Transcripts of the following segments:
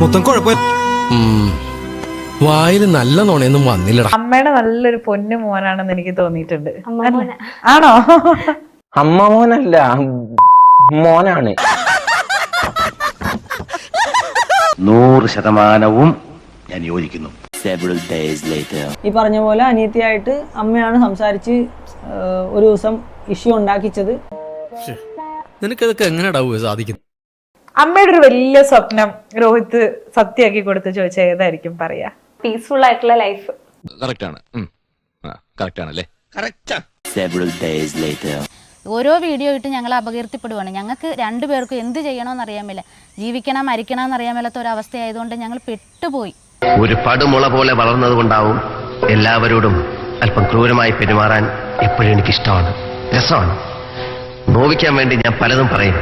മൊത്തം കുഴപ്പം. വായിൽ നല്ല നുണയൊന്നും വന്നില്ലടാ. അമ്മയുടെ നല്ലൊരു പൊന്നു മോനാണെന്ന് എനിക്ക് തോന്നിയിട്ടുണ്ട്. ആണോ? അമ്മ മോനല്ല മോനാണ്. നൂറ് ശതമാനവും ഞാൻ യോജിക്കുന്നു. ഈ പറഞ്ഞ പോലെ അനിയത്തിയായിട്ട് അമ്മയാണ് സംസാരിച്ച് ഒരു ദിവസം ഇഷ്യൂ ഉണ്ടാക്കിച്ചത്. നിനക്കതൊക്കെ എങ്ങനെയാ സാധിക്കുന്നത് അമ്മയുടെ ഒരു വലിയ സ്വപ്നം രോഹിത് സത്യമാക്കി കൊടുത്ത് ചോദിച്ചാൽ ഏതായിരിക്കും പറയാ? പീസ്ഫുൾ ആയിട്ടുള്ള ലൈഫ് ഓരോ വീഡിയോ ഇട്ട് ഞങ്ങൾ അപകീർത്തിപ്പെടുവാണ്. ഞങ്ങൾക്ക് രണ്ടുപേർക്കും എന്ത് ചെയ്യണമെന്ന് അറിയാൻ മേല. ജീവിക്കണം മരിക്കണം എന്നറിയാൻ മേലാത്ത ഒരു അവസ്ഥയായതുകൊണ്ട് ഞങ്ങൾ പെട്ടുപോയി. ഒരു പടുമുള പോലെ വളർന്നത് കൊണ്ടാവും എല്ലാവരോടും അല്പം ക്രൂരമായി പെരുമാറാൻ എപ്പോഴും എനിക്ക് ഇഷ്ടമാണ് രസമാണ്. നോവിക്കാൻ വേണ്ടി ഞാൻ പലതും പറയും.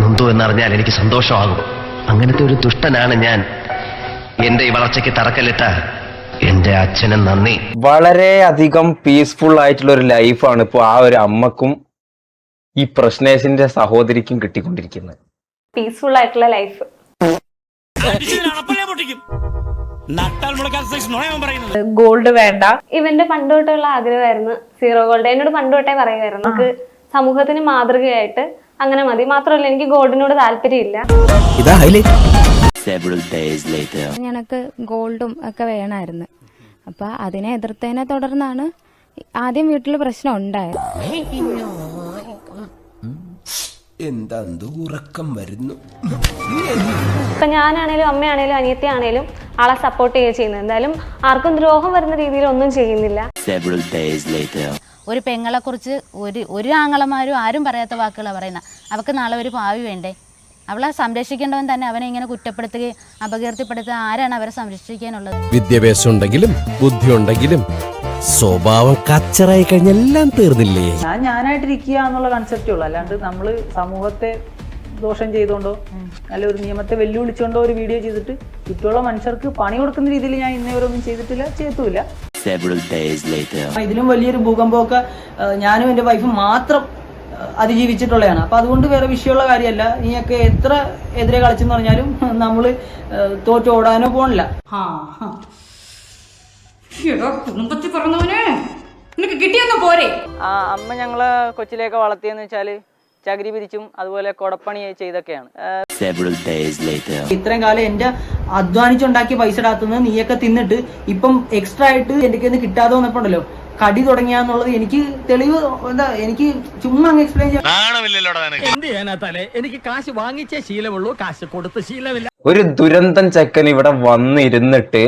നൊന്തു എന്നറിഞ്ഞാൽ എനിക്ക് സന്തോഷമാകും. അങ്ങനത്തെ ഒരു ദുഷ്ടനാണ് ഞാൻ. എന്റെ ഈ വളർച്ചയ്ക്ക് തറക്കല്ലിട്ട എന്റെ അച്ഛന് നന്ദി. വളരെ അധികം പീസ്ഫുൾ ആയിട്ടുള്ള ഒരു ലൈഫാണ് ഇപ്പോൾ ആ ഒരു അമ്മക്കും ഈ പ്രശ്നേഷിന്റെ സഹോദരിക്കും കിട്ടിക്കൊണ്ടിരിക്കുന്നത്. പീസ്ഫുൾ ആയിട്ടുള്ള ലൈഫ് ഗോൾഡ് വേണ്ട. ഇവന്റെ പണ്ട് തൊട്ടുള്ള ആഗ്രഹമായിരുന്നു. സീറോ ഗോൾഡ് എന്നോട് പണ്ട് തൊട്ടേ പറയുമായിരുന്നു. നമുക്ക് സമൂഹത്തിന് മാതൃകയായിട്ട് അങ്ങനെ മതി. മാത്രമല്ല എനിക്ക് ഗോൾഡിനോട് താല്പര്യമില്ല. ഞങ്ങൾക്ക് ഗോൾഡും ഒക്കെ വേണമായിരുന്നു അപ്പൊ അതിനെ എതിർത്തതിനെ തുടർന്നാണ് ആദ്യം വീട്ടിൽ പ്രശ്നം ഉണ്ടായത്. എന്താ ഉറക്കം വരുന്നു? ഇപ്പൊ ഞാനാണേലും അമ്മയാണേലും അനിയത്തിയാണേലും ആളെ സപ്പോർട്ട് ചെയ്യുക ചെയ്യുന്നത്. എന്തായാലും ആർക്കും ദ്രോഹം വരുന്ന രീതിയിൽ ഒന്നും ചെയ്യുന്നില്ല. ഒരു പെങ്ങളെ കുറിച്ച് ഒരു ഒരു ആങ്ങളമാരും ആരും പറയാത്ത വാക്കുകളാണ് പറയുന്നത് അവൾക്ക് നാളെ ഒരു ഭാവി വേണ്ടേ? അവളെ സംരക്ഷിക്കേണ്ടവൻ തന്നെ അവനെ ഇങ്ങനെ കുറ്റപ്പെടുത്തുകയും അപകീർത്തിപ്പെടുത്തുക. ആരാണ് അവരെ സംരക്ഷിക്കാനുള്ളത്? വിദ്യാഭ്യാസം ഉണ്ടെങ്കിലും ബുദ്ധി ഉണ്ടെങ്കിലും സ്വഭാവം കച്ചറായി കഴിഞ്ഞ എല്ലാം തീർന്നില്ലേ? ഞാൻ ഞാനായിട്ടിരിക്കുക എന്നുള്ള കൺസെപ്റ്റേ ഉള്ളൂ. അല്ലാണ്ട് നമ്മൾ സമൂഹത്തെ ദോഷം ചെയ്തുകൊണ്ടോ അല്ല ഒരു നിയമത്തെ വെല്ലുവിളിച്ചുകൊണ്ടോ ഒരു വീഡിയോ ചെയ്തിട്ട് ചുറ്റുമുള്ള മനുഷ്യർക്ക് പണി കൊടുക്കുന്ന രീതിയിൽ ഞാൻ ഇന്നേവരൊന്നും ചെയ്തിട്ടില്ല ചെയ്തുമില്ല ഇതിലും വലിയൊരു ഭൂകമ്പമൊക്കെ ഞാനും എന്റെ വൈഫും മാത്രം അതിജീവിച്ചിട്ടുള്ളതാണ്. അപ്പൊ അതുകൊണ്ട് വേറെ വിഷയമുള്ള കാര്യമല്ല. നീയൊക്കെ എത്ര എതിരെ കളിച്ചെന്ന് പറഞ്ഞാലും നമ്മൾ തോറ്റോടാനോ പോണില്ല. കുടുംബത്തിൽ പറഞ്ഞവനെ നിനക്ക് കിട്ടിയൊന്നും പോരെ. ആ അമ്മ ഞങ്ങളെ കൊച്ചിലേക്ക് വളർത്തിയെന്ന് വെച്ചാൽ ചകിരി പിരിച്ചും അതുപോലെ കൊടപ്പണി ചെയ്തൊക്കെയാണ്. ഇത്രയും കാലം എന്റെ അധ്വാനിച്ചുണ്ടാക്കിയ പൈസ ഇടാത്തുന്നത് നീയൊക്കെ തിന്നിട്ട് ഇപ്പം എക്സ്ട്രാ ആയിട്ട് എന്റെ കയ്യിൽ നിന്ന് കിട്ടാതെ വന്നപ്പോണ്ടല്ലോ കടി തുടങ്ങിയാന്നുള്ളത് എനിക്ക് തെളിവ് എന്താ എനിക്ക് ചുമ്മാ അങ്ങ് എക്സ്പ്ലെയിൻ ചെയ്യാൻ എനിക്ക് കാശ് വാങ്ങിച്ചേ ശീലമുള്ളൂ കാശ് കൊടുത്ത ശീലമില്ല. ഒരു ദുരന്തം ചെക്കൻ ഇവിടെ വന്നിരുന്നിട്ട്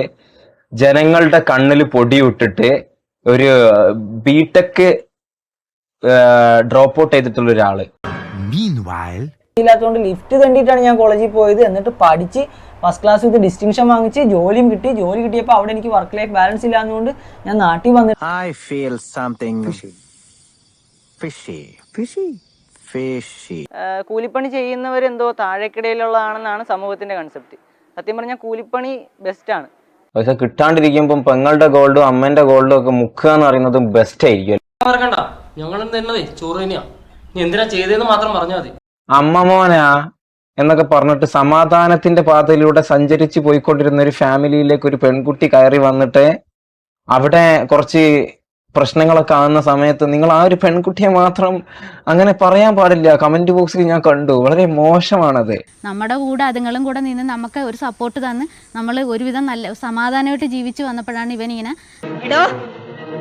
ജനങ്ങളുടെ കണ്ണിൽ പൊടിയിട്ടിട്ട് ഒരു ബിടെക് ഡ്രോപ്പ് ഔട്ട് ചെയ്തിട്ടുള്ള ഒരാൾ ഇല്ലാത്തതുകൊണ്ട് ലിഫ്റ്റ് തണ്ടിയിട്ടാണ് ഞാൻ കോളേജിൽ പോയത്. എന്നിട്ട് പഠിച്ച് ഫസ്റ്റ് ക്ലാസ് വിത്ത് ഡിസ്റ്റിങ്ഷൻ വാങ്ങിച്ച് ജോലിയും കിട്ടി. ജോലി കിട്ടിയപ്പോൾ അവിടെ എനിക്ക് വർക്ക് ലൈഫ് ബാലൻസ് ഇല്ലാന്നുകൊണ്ട് ഞാൻ നാട്ടിൽ വന്നു I feel something fishy fishy fishy കൂലിപ്പണി ചെയ്യുന്നവരെന്തോ താഴേക്കിടയിലുള്ളതാണെന്നാണ് സമൂഹത്തിന്റെ കൺസെപ്റ്റ് സത്യം പറഞ്ഞാൽ കൂലിപ്പണി ബെസ്റ്റ് ആണ്. പൈസ കിട്ടാണ്ടിരിക്കുമ്പം പെങ്ങളുടെ ഗോൾഡും അമ്മേന്റെ ഗോൾഡും ഒക്കെ മുക്കുക എന്ന് പറയുന്നത് ബെസ്റ്റ് ആയിരിക്കും. മറക്കണ്ട. ഞങ്ങളും ചോറ് തന്നെയാ. നീ എന്തിനാ ചെയ്തതെന്ന് മാത്രം പറഞ്ഞാൽ മതി. അമ്മ മോനാ എന്നൊക്കെ പറഞ്ഞിട്ട് സമാധാനത്തിന്റെ പാതയിലൂടെ സഞ്ചരിച്ച് പോയിക്കൊണ്ടിരുന്ന ഒരു ഫാമിലിയിലേക്ക് ഒരു പെൺകുട്ടി കയറി വന്നിട്ട് അവിടെ കുറച്ച് പ്രശ്നങ്ങളൊക്കെ ആകുന്ന സമയത്ത് നിങ്ങൾ ആ ഒരു പെൺകുട്ടിയെ മാത്രം അങ്ങനെ പറയാൻ പാടില്ല. കമന്റ് ബോക്സിൽ ഞാൻ കണ്ടു. വളരെ മോശമാണത്. നമ്മുടെ കൂടെ അതുങ്ങളും കൂടെ നിന്ന് നമുക്ക് ഒരു സപ്പോർട്ട് തന്ന് നമ്മൾ ഒരുവിധം നല്ല സമാധാനമായിട്ട് ജീവിച്ചു വന്നപ്പോഴാണ് ഇവൻ ഇങ്ങനെ എടോ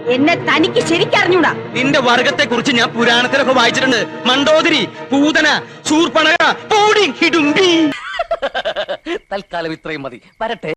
എന്നെ തനിക്ക് ശരിക്കറിഞ്ഞൂടാ നിന്റെ വർഗത്തെ കുറിച്ച് ഞാൻ പുരാണത്തിലൊക്കെ വായിച്ചിട്ടുണ്ട്. മണ്ടോദരി പൂതന ശൂർപ്പണക പോടി ഹിഡുംബി തൽക്കാലം ഇത്രയും മതി. വരട്ടെ.